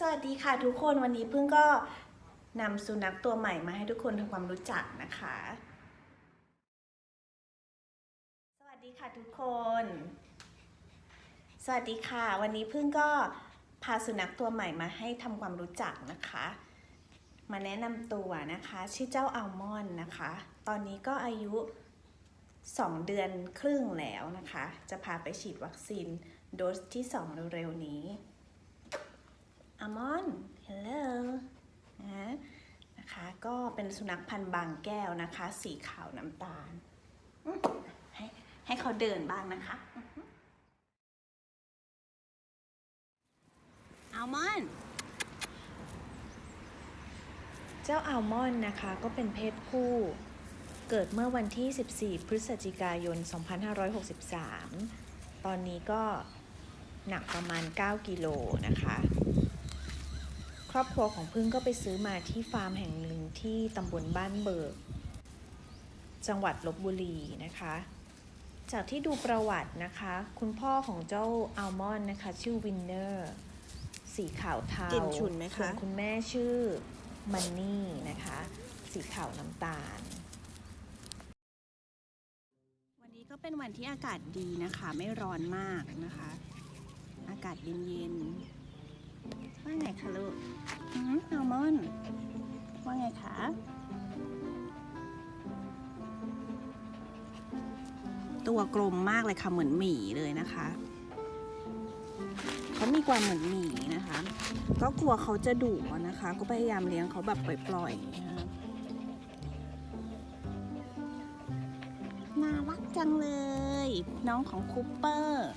สวัสดีค่ะทุกคนวันนี้เพิ่งก็นำสุนัขตัวใหม่มาให้ทุกคนทำความรู้จักนะคะ สวัสดีค่ะทุกคน สวัสดีค่ะ วันนี้เพิ่งก็พาสุนัขตัวใหม่มาให้ทำความรู้จักนะคะ มาแนะนำตัวนะคะ ชื่อเจ้าอัลมอนด์นะคะ ตอนนี้ก็อายุ 2 เดือนครึ่งแล้วนะคะ จะพาไปฉีดวัคซีนโดสที่ 2 เร็วๆนี้ อัลมอนด์เฮลโลนะนะคะก็เป็นสุนัขพันธุ์บางแก้วนะคะ สีขาวน้ำตาลอืมให้ให้เขาเดินบ้างนะคะอือฮึอัลมอนด์เจ้าอัลมอนด์นะคะก็เป็นเพศผู้เกิดเมื่อวันที่ 14 พฤศจิกายน 2563 ตอนนี้ก็หนักประมาณ 9 กิโลนะคะ ครอบครัวของพึ่งก็ไปซื้อมาที่ฟาร์มแห่งหนึ่งที่ตำบลบ้านเบิก จังหวัดลบบุรีนะคะ จากที่ดูประวัตินะคะ คุณพ่อของเจ้าอัลมอนด์นะคะ ชื่อวินเนอร์ สีขาวเทากลิ่นฉุนไหมคะส่วนคุณแม่ชื่อมันนี่นะคะ สีขาวน้ำตาล วันนี้ก็เป็นวันที่อากาศดีนะคะ ไม่ร้อนมากนะคะ อากาศเย็นๆ ว่าไงคะลูกอืมอัลมอนด์ว่าไงคะตัวกลมมากเลยค่ะเหมือนหมีเลยนะคะเขามีความเหมือนหมีนะคะ ก็กลัวเขาจะดุอะนะคะ ก็พยายามเลี้ยงเขาแบบปล่อยๆนะคะน่ารักจังเลย น้องของคูเปอร์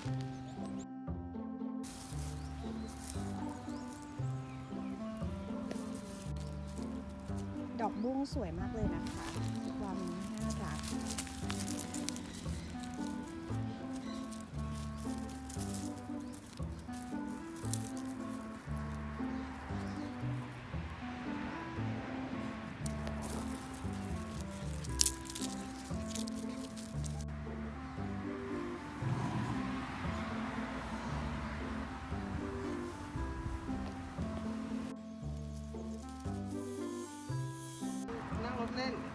อกบุ้งสวยมากเลยนะคะ natin.